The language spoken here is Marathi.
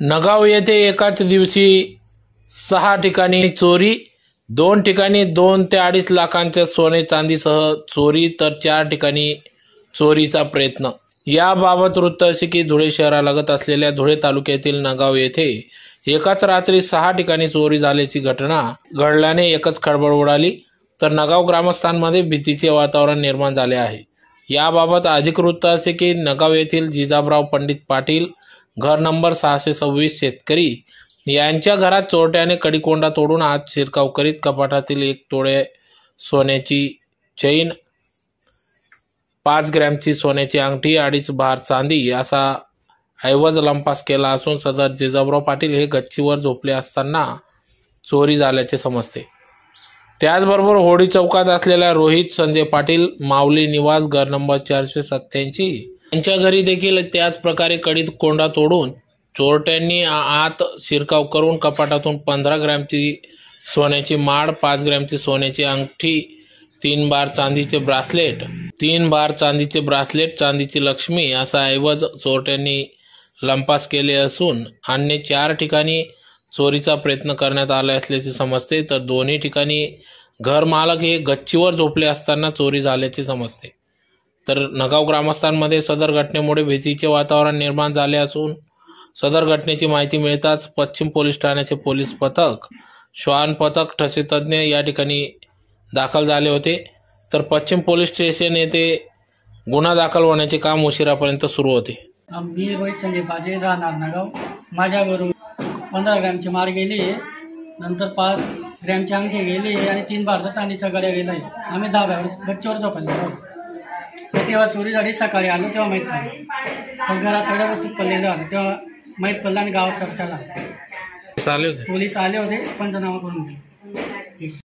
नगाव येथे एकाच दिवशी सहा ठिकाणी चोरी दोन ठिकाणी दोन ते अडीच लाखांच्या सोने चांदीसह चोरी तर चार ठिकाणी चोरीचा प्रयत्न. याबाबत वृत्त असे की धुळे शहरालगत असलेल्या धुळे तालुक्यातील नगाव येथे एकाच रात्री सहा ठिकाणी चोरी झाल्याची घटना घडल्याने एकच खळबळ उडाली. तर नगाव ग्रामस्थांमध्ये भीतीचे वातावरण निर्माण झाले आहे. याबाबत अधिक वृत्त असे की नगाव येथील जिजाबराव पंडित पाटील घर नंबर सहाशे सव्वीस शेतकरी. यांच्या घरात चोरट्याने कडीकोंडा तोडून आत शिरकाव करीत कपाटातील एक तोळे सोन्याची चैन पाच ग्रॅमची सोन्याची अंगठी अडीच भार चांदी असा ऐवज लंपास केला असून सदर जिजाबराव पाटील हे गच्चीवर झोपले असताना चोरी झाल्याचे समजते. त्याचबरोबर होडी चौकात असलेल्या रोहित संजय पाटील माऊली निवास घर नंबर चारशे सत्त्याऐंशी त्यांच्या घरी देखील त्याच प्रकारे कडीत कोंडा तोडून चोरट्यांनी आत शिरकाव करून कपाटातून पंधरा ग्रॅमची सोन्याची माळ पाच ग्रॅमची सोन्याची अंगठी तीन बार चांदीचे ब्रासलेट तीन बार चांदीचे ब्रासलेट चांदीची लक्ष्मी असा ऐवज चोरट्यांनी लंपास केले असून अन्य चार ठिकाणी चोरीचा प्रयत्न करण्यात आला असल्याचे समजते. तर दोन्ही ठिकाणी घरमालक हे गच्चीवर झोपले असताना चोरी झाल्याचे समजते. तर नगाव ग्रामस्थांमध्ये सदर घटनेमुळे भीतीचे वातावरण निर्माण झाले असून सदर घटनेची माहिती मिळताच पश्चिम पोलीस ठाण्याचे पोलीस पथक श्वान पथक ठसेतज्ञ या ठिकाणी दाखल झाले होते. तर पश्चिम पोलीस स्टेशन येथे गुन्हा दाखल होण्याचे काम उशिरापर्यंत सुरू होते. मी रोहित संजय पाटील राहणार नगाव. माझ्याबरोबर पंधरा ग्रॅमची मार गेली. नंतर पाच ग्रॅमची अंगठी गेली आणि तीन बारचा चांदीच्या गड्या गेला आम्ही दहा गच्चीवर झोपायला तेव्हा चोरी झाली सकाळी आलो तेव्हा माहीत पडलं तर घरात सगळ्या वस्तू पडलेल्या होत्या तेव्हा माहीत पडलं आणि गावात चर्चा झाली पोलीस आले होते पंचनामा करून गेले